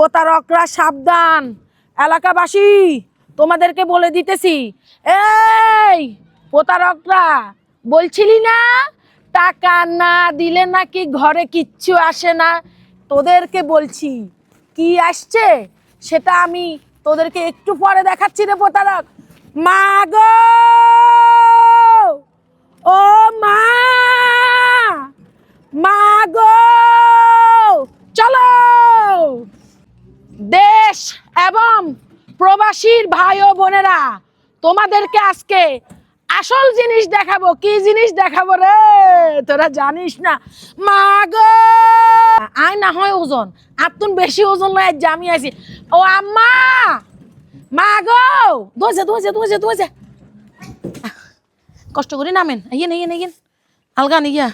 প্রতারকরা সাবধান। এলাকাবাসী, তোমাদেরকে বলে দিতেছি। এই প্রতারকরা, বলছিলি না? টাকা না দিলে নাকি ঘরে কিচ্ছু আসে না? তোদেরকে বলছি, কি আসছে? সেটা আমি তোদেরকে একটু পরে দেখাচ্ছি রে প্রতারক। মা গো! প্রবাসীর ভাই ও বোনেরা, তোমাদেরকে আজকে আসল জিনিস দেখাবো। কি জিনিস দেখাবো রে? তোরা জানিস না? মা গো! আয় না হয় ওজন। আত্মন বেশি ওজন লয় আজ আমি আছি ও আম্মা! মা গো! দোছে দোছে দোছে দোছে কষ্ট করে নামেন। আইয়েন আইয়েন আইয়েন। আলগা নিয়া।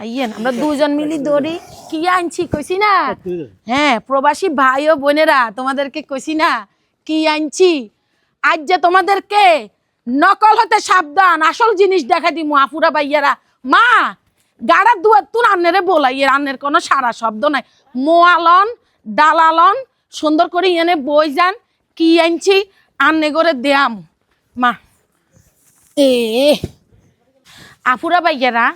আইয়েন, আমরা দুজন মিলি দৌড়ি। কি আনছি কইছি না? হ্যাঁ প্রবাসী ভাই ও বোনেরা তোমাদেরকে কইছি না কি আনছি আজ যে তোমাদেরকে নকল হতে সাবধান আসল জিনিস দেখা দিমু আফুরা বাইয়ারা মা গাড়ার দুয়ার তুন আন্নেরে বলাই আন্নের কোনো সারা শব্দ নাই। মোয়ালন ডালালন সুন্দর করে এনে বই যান কি আনছি আন্নে করে দেয়াম। মা এ আফুরা বাইয়ারা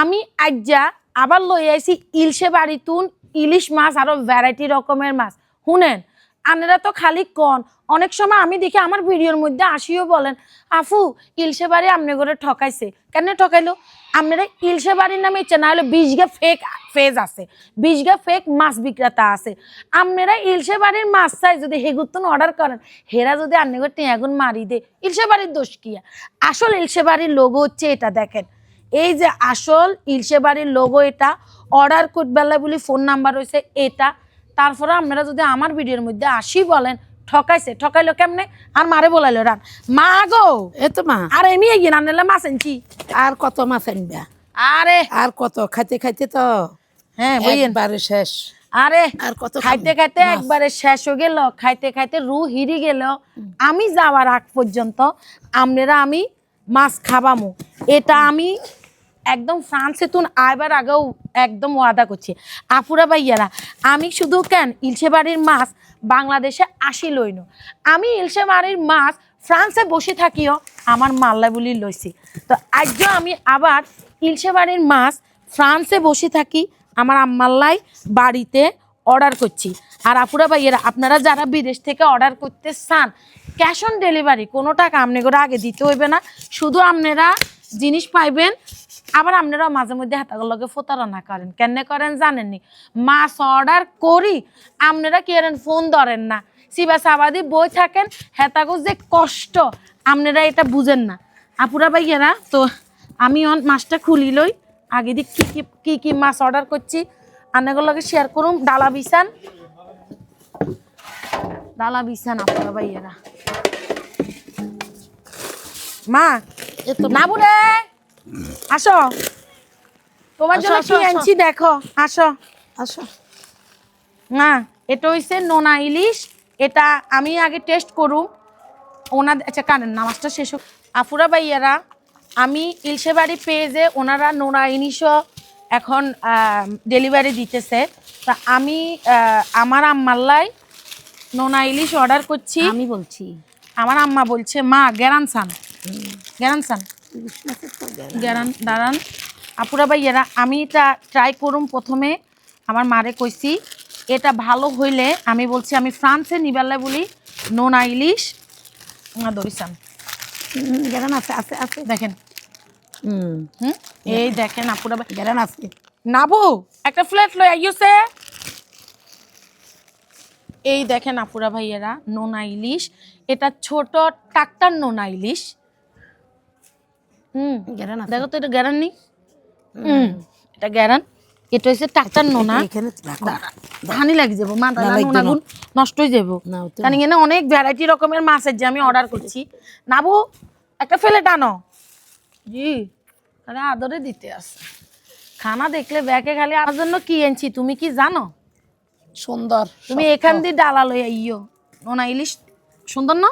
আমি আজ্জা আবার লই আইছি ইলশে বাড়িতুন, ইলিশ মাছ আরও ভ্যারাইটি রকমের মাছ। শুনেন, আনেরা তো খালি কন। অনেক সময় আমি দেখি আমার ভিডিওর মধ্যে আসিও বলেন, আফু, ইলশে বাড়ি আমনে করে ঠকাইছে। কেন ঠকাইলো? আপনারা ইলশে বাড়ির নামে ইচ্ছে না হলে বিশগা ফেক ফেজ আছে। বিশগা ফেক মাছ বিক্রেতা আছে। আপনারা ইলশে বাড়ির মাছ চাই যদি হেগুতন অর্ডার করেন, হেরা যদি আন্নে করে টেঁয়াগুন মারি দে ইলশে বাড়ির দোষ কি? আসল ইলশে বাড়ির লোগো হচ্ছে এটা, দেখেন। এই যে আসল ইলশে বাড়ির লোগো এটা অর্ডার করবেলা বলি ফোন নাম্বার হয়েছে এটা। তারপরে আপনারা যদি আমার ভিডিওর মধ্যে আসি বলেন ঠকাইছে ঠকাইলো কেমনে? আর মারে বলাইলো রান। মা গো! এ তো মা। আর এমনি এগিয়ে রান্নালে মাছ আনছি। আর কত মাছ আনবা? আরে! আর কত? খাইতে খাইতে তো হ্যাঁ বইয়েন। একবারে শেষ। আরে! আর কত খাইতে খাইতে একবারে শেষ হয়ে গেল। খাইতে খাইতে রু হিরি গেল। আমি যাওয়ার আগ পর্যন্ত আপনারা আমি মাছ খাবামু। এটা আমি একদম ফ্রান্সে তুন আইবার আগেও একদম ওয়াদা করছি। আফুরা ভাইয়ারা, আমি শুধু কেন ইলশে বাড়ির মাছ বাংলাদেশে আসি লইন আমি ইলশে বাড়ির মাছ ফ্রান্সে বসে থাকিও, আমার মাল্লা বলি লইছি। তো আজও আমি আবার ইলশে বাড়ির মাছ ফ্রান্সে বসে থাকি, আমার আম্মাল্লাই বাড়িতে অর্ডার করছি। আর আপুরা ভাইয়েরা, আপনারা যারা বিদেশ থেকে অর্ডার করতে চান, ক্যাশ অন ডেলিভারি কোনো টাকা আপনি করে আগে দিতে হইবে না। শুধু আপনারা জিনিস পাইবেন, আবার আপনারা মাঝে মধ্যে হাতাগুলোকে প্রতারণা করেন। কেন করেন জানেননি? মাছ অর্ডার করি, আপনারা কি করেন ফোন ধরেন না। সিবা সাবাদি বই থাকেন, হেতাগো যে কষ্ট, আপনারা এটা বুঝেন না। আপুরা ভাইয়েরা, তো আমি অন মাছটা খুলি লই, আগে দিক কি কি কি মাছ অর্ডার করছি আনেগুলোকে শেয়ার করুন ডালা বিছান। ডালা বিছান আপনারা ভাইয়েরা। মা এ তো না বুড়ে আসো। তোমার জন্য কি। আনছি দেখো আসো। আসো। না এটা হইছে নোনা ইলিশ। এটা আমি আগে টেস্ট করুম। ওনার আচ্ছা কারেন নামাজটা শেষ হোক। আফুরা ভাইয়ারা আমি ইলশে বাড়ি পেজে ওনারা নোনা ইলিশও এখন ডেলিভারি দিতেছে। তা আমি আমার আম্মাল্লাই নোনা ইলিশ অর্ডার করছি। আমি বলছি। আমার আম্মা বলছে মা গ্যারান সান গ্যারান। দাঁড়ান। আপুরা ভাইয়েরা আমি এটা ট্রাই করুম প্রথমে। আমার মারে কইছি এটা ভালো হইলে আমি বলছি আমি ফ্রান্সে নিবেলা বলি নোনা ইলিশ দরিসান গেরান আছে আছে আছে। দেখেন। হুম। এই দেখেন আপুরা ভাই। গেরান আছে। নাবু একটা ফ্ল্যাট লই আইছে এই দেখেন আপুরা ভাইয়েরা নোনা ইলিশ এটা ছোট টাকটার নোনা ইলিশ হুম। আছে। দেখো তো এটা গ্যারান নেই। হুম এটা গ্যারান। এটা হচ্ছে টাকটার নোনা। হানি লাগি যাব মা নোনা গুণ নষ্ট হয়ে যাব। কারণ এখানে অনেক ভ্যারাইটি রকমের মাছের যে আমি অর্ডার করছি। নাবু একটা ফেলে টানো। জি আরে আদরে দিতে আছে। খানা দেখলে ব্যাকে খালি আমার জন্য কি এনেছি তুমি কি জানো? সুন্দর তুমি এখান দিয়ে ডালা লই আইও নোনা ইলিশ সুন্দর না?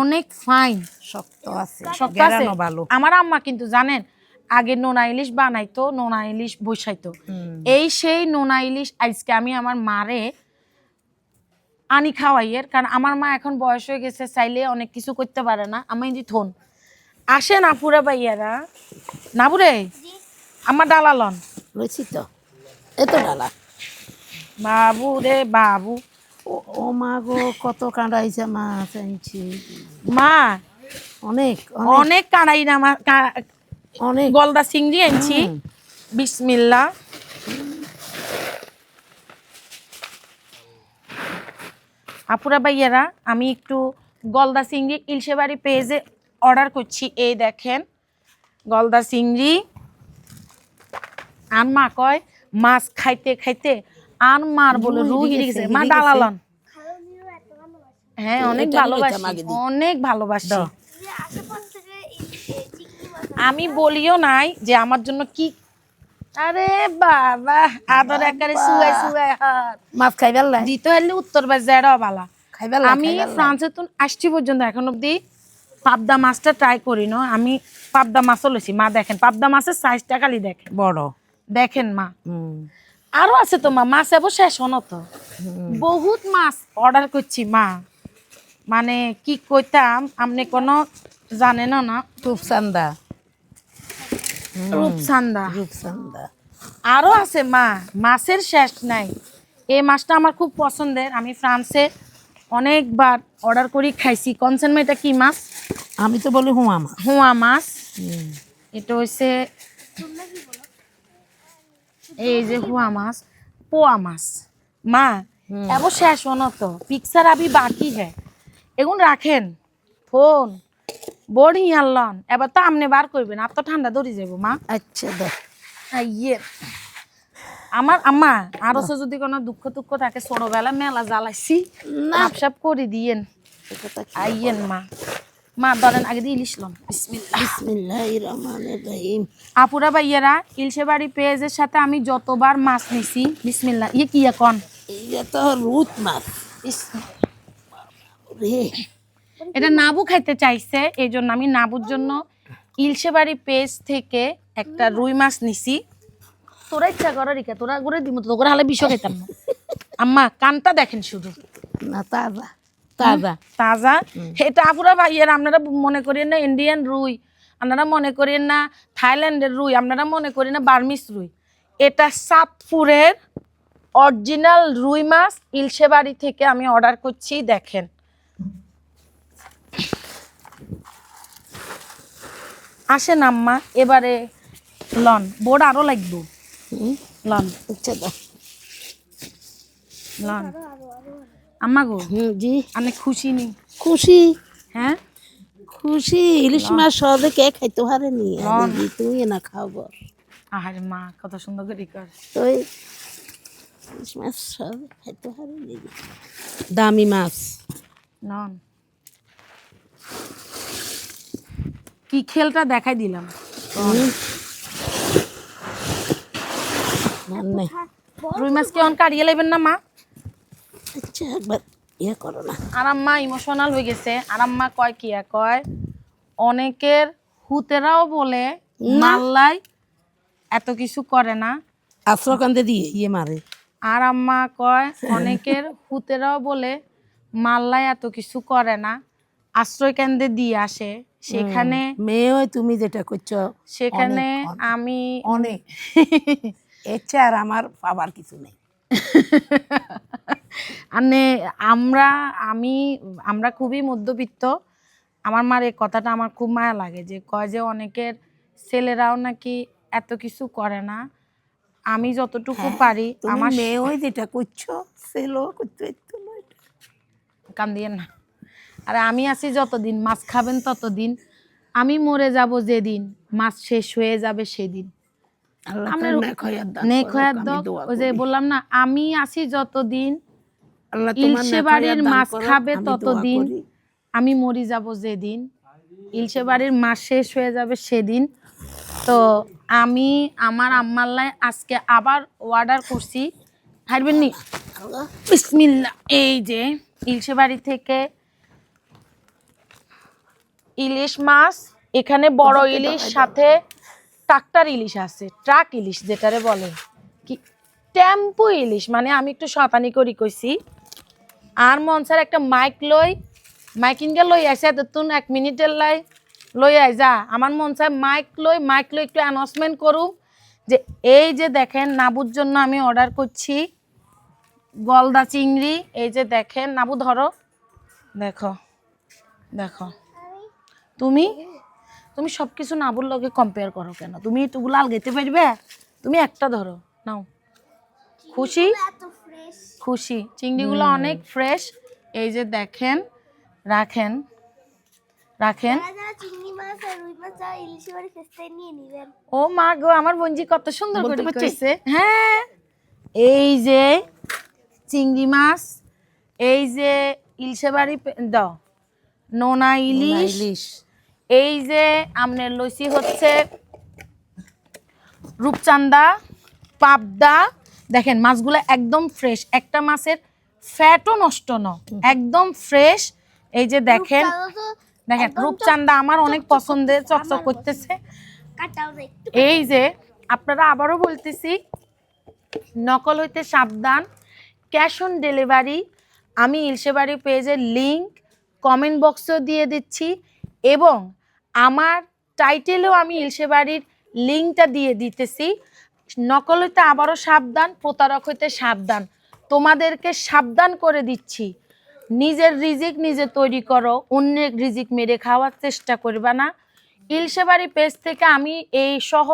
অনেক ফাইন শক্ত আছে শক্ত আছে। ভালো। আমার আম্মা কিন্তু জানেন আগে নোনা ইলিশ বানাইতো নোনা ইলিশ বসাইতো। এই সেই নোনা ইলিশ আজকে আমি আমার মারে আনি খাওয়াইয়ের কারণ আমার মা এখন বয়স হয়ে গেছে চাইলে অনেক কিছু করতে পারে না। আমি যদি থন। আসে না পুরা বাইয়ারা না বুড়ে? আমার ডালালন রয়েছি তো। এত ডালা বাবু রে বাবু। ও মা গো কত কাঁড়াইছে মাছ আনছি মা অনেক অনেক। কাড়াই না অনেক। গলদা চিংড়ি আনছি। বিসমিল্লা। আপুরা ভাইয়ারা আমি একটু গলদা চিংড়ি ইলশেবাড়ি পেজে অর্ডার করছি। এই দেখেন গলদা চিংড়ি। আর মা কয় মাছ খাইতে খাইতে আর মার বলে রু রু হিরে হিরে গেছে, মা। ডালালন হ্যাঁ অনেক ভালোবাসি। অনেক ভালোবাসি। আমি বলিও নাই যে আমার জন্য কি আরে বাবা আদর একারে শুয়ে শুয়ে হাত। মাছ খাইবার লাই। দিতে হলে উত্তর বাজার বালা। খাইবার আমি ফ্রান্সে তো আসছি পর্যন্ত এখন অব্দি পাবদা মাছটা ট্রাই করি না। আমি পাবদা মাছও লইছি। মা দেখেন পাবদা মাছের সাইজটা খালি দেখেন। বড়। দেখেন মা। আরও আছে তো মা মাছ এবো শেষ হনো তো। বহুত মাছ অর্ডার করছি মা। মানে কি কইতাম আপনি কোনো জানেন না রূপসান্দা রূপসান্দা রূপসান্দা আরও আছে মা মাছের শেষ নাই। এই মাছটা আমার খুব পছন্দের আমি ফ্রান্সে অনেকবার অর্ডার করি খাইছি। কনসেন্ট এটা কি মাছ? আমি তো বলি হুমা মা হুয়া মাছ। এটা হচ্ছে এই যে হুয়া মাছ পোয়া মাছ। মা এব শেষ হনো তো পিকচার আবি বাকি হ্যাঁ এগুন রাখেন। ফোন। বোর্ডিং আনলন। এবার তো আমনে বার করবেন আর তো ঠান্ডা ধরে যাব মা। আচ্ছা দে। ইয়ে। আমার আম্মা আরও যদি কোনো দুঃখ দুঃখ থাকে ছোটবেলা মেলা জ্বালাইছি। সাপ করে দিয়েন। আইয়েন মা। মা ধরেন আগে দিয়ে রহমানির রহিম। আপুরা ভাইয়ারা ইলশে বাড়ি পেঁয়াজের সাথে আমি যতবার মাছ নিছি বিসমিল্লাহ। ইয়ে কি এখন? এইটা তো রুট মাছ। এটা নাবু খাইতে চাইছে এই জন্য আমি নাবুর জন্য ইলশে বাড়ি পেজ থেকে একটা রুই মাছ নিছি। তোরা ইচ্ছা করো রিকা তোরা করে দিব তো করে হালে বিষ খাইতাম না। আম্মা কানটা দেখেন শুধু। না তাজা তাজা। তাজা। এটা আপুরা ভাইয়ের আপনারা মনে করেন না ইন্ডিয়ান রুই আপনারা মনে করেন না থাইল্যান্ডের রুই আপনারা মনে করেন না বার্মিস রুই। এটা সাতপুরের অরিজিনাল রুই মাছ ইলশেবাড়ি থেকে আমি অর্ডার করছি দেখেন। আসেন আম্মা এবারে লন বোর্ড আরও লাগবো। লন। আচ্ছা লন। আম্মা গো জি। আমি খুশি নি। খুশি? হ্যাঁ? খুশি? ইলিশ মাছ সহজে কে খাইতে পারেনি লন। তুই না খাব আহারে মা কত সুন্দর করে কর। তুই ইলিশ মাছ সহজে খাইতে পারেনি দামি মাছ। নন কি খেলটা দেখাই দিলাম। নাই। রুই মাছ কেমন কাটিয়ে নেবেন না মা? আচ্ছা একবার ইয়ে করো না। আর আম্মা ইমোশনাল হয়ে গেছে। আর আম্মা কয় কি কয়? অনেকের হুতেরাও বলে মাল্লাই এত কিছু করে না। আশ্রকান্তে দিয়ে ইয়ে মারে। আর আম্মা কয় অনেকের হুতেরাও বলে মাল্লাই এত কিছু করে না। আশ্রয় কেন্দ্রে দিয়ে আসে সেখানে মেয়ে ওই তুমি যেটা করছ সেখানে। আমি অনেক। এর আর আমার পাবার কিছু নেই। মানে আমরা আমি আমরা খুবই মধ্যবিত্ত। আমার মার এই কথাটা আমার খুব মায়া লাগে যে কয় যে অনেকের ছেলেরাও নাকি এত কিছু করে না। আমি যতটুকু পারি আমার মেয়ে ওই যেটা করছ সেলো করতে কান দিয়ে না। আরে আমি আছি যতদিন মাছ খাবেন ততদিন। আমি মরে যাব যেদিন মাছ শেষ হয়ে যাবে সেদিন। ওই যে বললাম না আমি আছি যতদিন ইলশে বাড়ির মাছ খাবে ততদিন আমি মরি যাব যেদিন ইলশে বাড়ির মাছ শেষ হয়ে যাবে সেদিন। তো আমি আমার আম্মাল্লাই আজকে আবার অর্ডার করছি। হারবেন নি? বিসমিল্লা এই যে ইলশে বাড়ি থেকে ইলিশ মাছ এখানে বড় ইলিশ সাথে ট্রাক্টর ইলিশ আছে ট্রাক ইলিশ যেটারে বলে। কি টেম্পু ইলিশ মানে আমি একটু শতানি করি কইছি। আর মনসার একটা মাইক লই মাইক ইনকে লই আইসে তুন এক মিনিটের লাই লই আই যা। আমার মন চায় মাইক লই মাইক লই একটু অ্যানাউন্সমেন্ট করুম যে এই যে দেখেন নাবুর জন্য আমি অর্ডার করছি গলদা চিংড়ি এই যে দেখেন নাবু ধরো। দেখো দেখো। তুমি? তুমি সব কিছু নাবুর লগে কম্পেয়ার করো কেন? তুমি এটুগুলো আলগাইতে পারবে তুমি একটা ধরো নাও। খুশি? খুশি। চিংড়িগুলো অনেক ফ্রেশ এই যে দেখেন রাখেন রাখেন। ও মা গো আমার বঞ্জি কত সুন্দর করে? কইছে হ্যাঁ। এই যে চিংড়ি মাছ এই যে ইলশে বাড়ি দাও। নোনা ইলিশ। ইলিশ। এই যে আমনের লইছি হচ্ছে রূপচান্দা পাবদা। দেখেন মাছগুলো একদম ফ্রেশ একটা মাছের ফ্যাটও নষ্ট ন একদম ফ্রেশ এই যে দেখেন দেখেন রূপচান্দা আমার অনেক পছন্দের চকচক করতেছে। এই যে আপনারা আবারও বলতেছি নকল হইতে সাবধান। ক্যাশ অন ডেলিভারি আমি ইলশেবাড়ি পেজের লিংক কমেন্ট বক্সেও দিয়ে দিচ্ছি এবং আমার টাইটেলেও আমি ইলশেবাড়ির লিঙ্কটা দিয়ে দিতেছি। নকল হইতে আবারও সাবধান, প্রতারক হইতে সাবধান। তোমাদেরকে সাবধান করে দিচ্ছি। নিজের রিজিক নিজে তৈরি করো, অন্যের রিজিক মেরে খাওয়ার চেষ্টা করবে না। ইলশেবাড়ি পেজ থেকে আমি এই সহ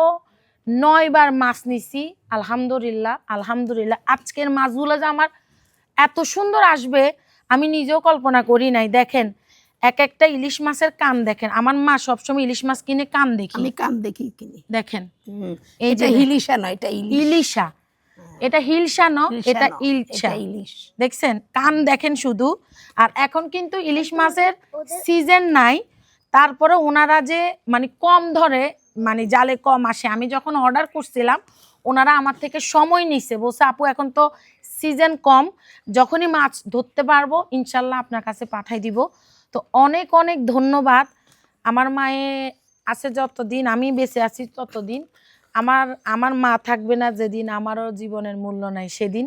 নয়বার মাছ নিছি, আলহামদুলিল্লাহ আলহামদুলিল্লাহ। আজকের মাছগুলো যে আমার এত সুন্দর আসবে আমি নিজেও কল্পনা করি নাই। দেখেন এক একটা ইলিশ মাছের কান দেখেন। আমার মা সবসময় ইলিশ মাছ কিনে কান দেখি। আমি কান দেখি কিনি। দেখেন এই এটা যে হিলিশা নয় এটা ইলিশা। এটা হিলসা ন হিলসা এটা নয়, ইলশা ইলিশ। দেখছেন? কান দেখেন শুধু। আর এখন কিন্তু ইলিশ মাছের সিজন নাই। তারপরে ওনারা যে মানে কম ধরে মানে জালে কম আসে। আমি যখন অর্ডার করছিলাম ওনারা আমার থেকে সময় নিছে। বলছে, আপু, এখন তো সিজন কম, যখনই মাছ ধরতে পারব, ইনশাল্লাহ আপনার কাছে পাঠাই দিব। তো অনেক অনেক ধন্যবাদ। আমার মায়ে আছে যতদিন, আমি বেঁচে আছি ততদিন। আমার আমার মা থাকবে না যেদিন, আমারও জীবনের মূল্য নাই সেদিন।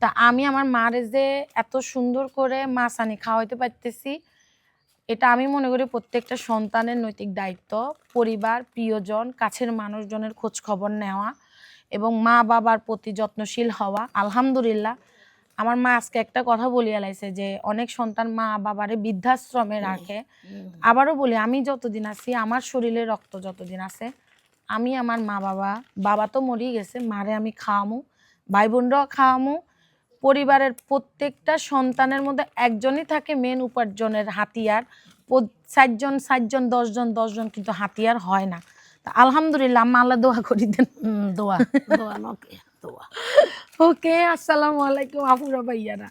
তা আমি আমার মারে যে এত সুন্দর করে মাছ আনি, খাওয়াইতে পারতেছি, এটা আমি মনে করি প্রত্যেকটা সন্তানের নৈতিক দায়িত্ব। পরিবার, প্রিয়জন, কাছের মানুষজনের খোঁজ খবর নেওয়া। এবং মা বাবার প্রতি যত্নশীল হওয়া। আলহামদুলিল্লাহ আমার মা আজকে একটা কথা বলিয়া লাইছে যে অনেক সন্তান মা বাবারে বৃদ্ধাশ্রমে রাখে। আবারও বলি আমি যতদিন আছি আমার শরীরে রক্ত যতদিন আছে আমি আমার মা বাবা বাবা তো মরেই গেছে মারে আমি খাওয়ামু ভাই বোনরাও খাওয়ামু। পরিবারের প্রত্যেকটা সন্তানের মধ্যে একজনই থাকে মেন উপার্জনের হাতিয়ার। ষাটজন ষাটজন দশজন দশজন কিন্তু হাতিয়ার হয় না। আলহামদুলিল্লাহ আম্মা আল্লাহ দোয়া করি দেন। দোয়া দোয়া নকে দোয়া। ওকে আসসালামু আলাইকুম আপুরা ভাইয়ারা।